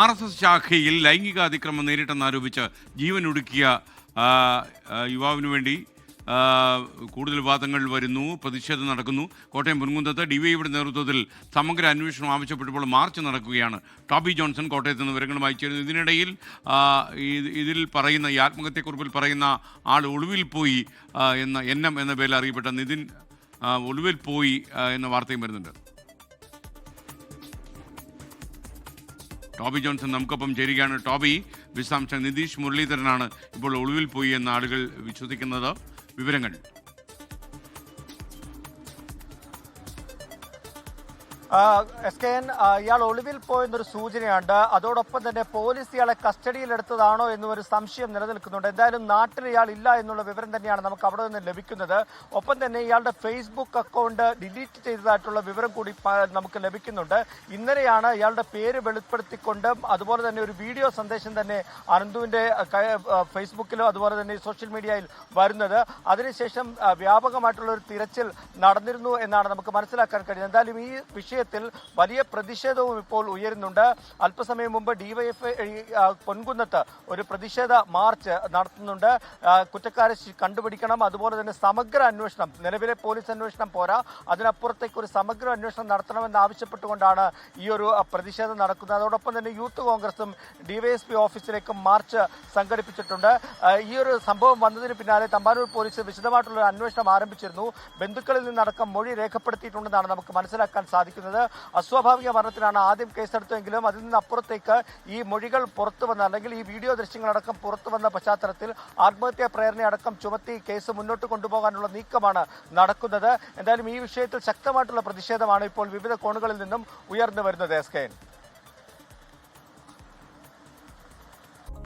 R S S ശാഖയിൽ ലൈംഗിക അതിക്രമം നേരിട്ടെന്നാരോപിച്ച് ജീവനൊടുക്കിയ യുവാവിന് വേണ്ടി കൂടുതൽ വാദങ്ങൾ വരുന്നു പ്രതിഷേധം നടക്കുന്നു. കോട്ടയം മുൻകുന്തത്ത് ഡിവൈയുടെ നേതൃത്വത്തിൽ സമഗ്ര അന്വേഷണം ആവശ്യപ്പെട്ടപ്പോൾ മാർച്ച് നടക്കുകയാണ്. ടോബി ജോൺസൺ കോട്ടയത്ത് നിന്ന് വിവരങ്ങളുമായി ചേരുന്നു. ഇതിനിടയിൽ ഇതിൽ പറയുന്ന ഈ ആത്മഹത്യക്കുറിപ്പിൽ പറയുന്ന ആൾ ഒളിവിൽ പോയി എന്ന എൻ എം എന്ന പേരിൽ അറിയപ്പെട്ട നിതിൻ ഒളിവിൽ പോയി എന്ന വാർത്തയും വരുന്നുണ്ട്. ടോബി ജോൺസൺ നമുക്കൊപ്പം ചേരുകയാണ്. ടോബി വിശദാംശം നിതീഷ് മുരളീധരനാണ് ഇപ്പോൾ ഒളിവിൽ പോയി എന്ന് ആളുകൾ വിശ്വസിക്കുന്നത്. വിവരങ്ങൾ. എസ് കെ എൻ ഇയാൾ ഒളിവിൽ പോയെന്നൊരു സൂചനയുണ്ട്. അതോടൊപ്പം തന്നെ പോലീസ് ഇയാളെ കസ്റ്റഡിയിലെടുത്തതാണോ എന്നൊരു സംശയം നിലനിൽക്കുന്നുണ്ട്. എന്തായാലും നാട്ടിൽ ഇയാൾ ഇല്ല എന്നുള്ള വിവരം തന്നെയാണ് നമുക്ക് അവിടെ നിന്ന് ലഭിക്കുന്നത്. ഒപ്പം തന്നെ ഇയാളുടെ ഫേസ്ബുക്ക് അക്കൗണ്ട് ഡിലീറ്റ് ചെയ്തതായിട്ടുള്ള വിവരം കൂടി നമുക്ക് ലഭിക്കുന്നുണ്ട്. ഇന്നലെയാണ് ഇയാളുടെ പേര് വെളിപ്പെടുത്തിക്കൊണ്ട് അതുപോലെ തന്നെ ഒരു വീഡിയോ സന്ദേശം തന്നെ അനന്തുവിന്റെ ഫേസ്ബുക്കിലോ അതുപോലെ തന്നെ സോഷ്യൽ മീഡിയയിൽ വരുന്നത്. അതിനുശേഷം വ്യാപകമായിട്ടുള്ള ഒരു തിരച്ചിൽ നടന്നിരുന്നു എന്നാണ് നമുക്ക് മനസ്സിലാക്കാൻ കഴിയുന്നത്. എന്തായാലും ഈ വിഷയത്തിൽ വലിയ പ്രതിഷേധവും ഇപ്പോൾ ഉയരുന്നുണ്ട്. അല്പസമയം മുമ്പ് ഡിവൈഎഫ് പൊൻകുന്നത്ത് ഒരു പ്രതിഷേധ മാർച്ച് നടത്തുന്നുണ്ട്. കുറ്റക്കാരെ കണ്ടുപിടിക്കണം. അതുപോലെ തന്നെ സമഗ്ര അന്വേഷണം. നിലവിലെ പോലീസ് അന്വേഷണം പോരാ. അതിനപ്പുറത്തേക്ക് ഒരു സമഗ്ര അന്വേഷണം നടത്തണമെന്ന് ആവശ്യപ്പെട്ടുകൊണ്ടാണ് ഈ ഒരു പ്രതിഷേധം നടക്കുന്നത്. അതോടൊപ്പം തന്നെ യൂത്ത് കോൺഗ്രസും ഡിവൈഎസ്പി ഓഫീസിലേക്കും മാർച്ച് സംഘടിപ്പിച്ചിട്ടുണ്ട്. ഈ ഒരു സംഭവം വന്നതിന് പിന്നാലെ തമ്പാനൂർ പോലീസ് വിശദമായിട്ടുള്ള അന്വേഷണം ആരംഭിച്ചിരുന്നു. ബന്ധുക്കളിൽ നിന്നടക്കം മൊഴി രേഖപ്പെടുത്തിയിട്ടുണ്ടെന്നാണ് നമുക്ക് മനസ്സിലാക്കാൻ സാധിക്കുന്നത്. അസ്വാഭാവിക മരണത്തിനാണ് ആദ്യം കേസെടുത്തെങ്കിലും അതിൽ നിന്ന് അപ്പുറത്തേക്ക് ഈ മൊഴികൾ പുറത്തു വന്ന അല്ലെങ്കിൽ ഈ വീഡിയോ ദൃശ്യങ്ങളടക്കം പുറത്തു വന്ന പശ്ചാത്തലത്തിൽ ആത്മഹത്യാ പ്രേരണയടക്കം ചുമത്തി കേസ് മുന്നോട്ട് കൊണ്ടുപോകാനുള്ള നീക്കമാണ് നടക്കുന്നത്. എന്തായാലും ഈ വിഷയത്തിൽ ശക്തമായിട്ടുള്ള പ്രതിഷേധമാണ് ഇപ്പോൾ വിവിധ കോണുകളിൽ നിന്നും ഉയർന്നു വരുന്നത് എസ്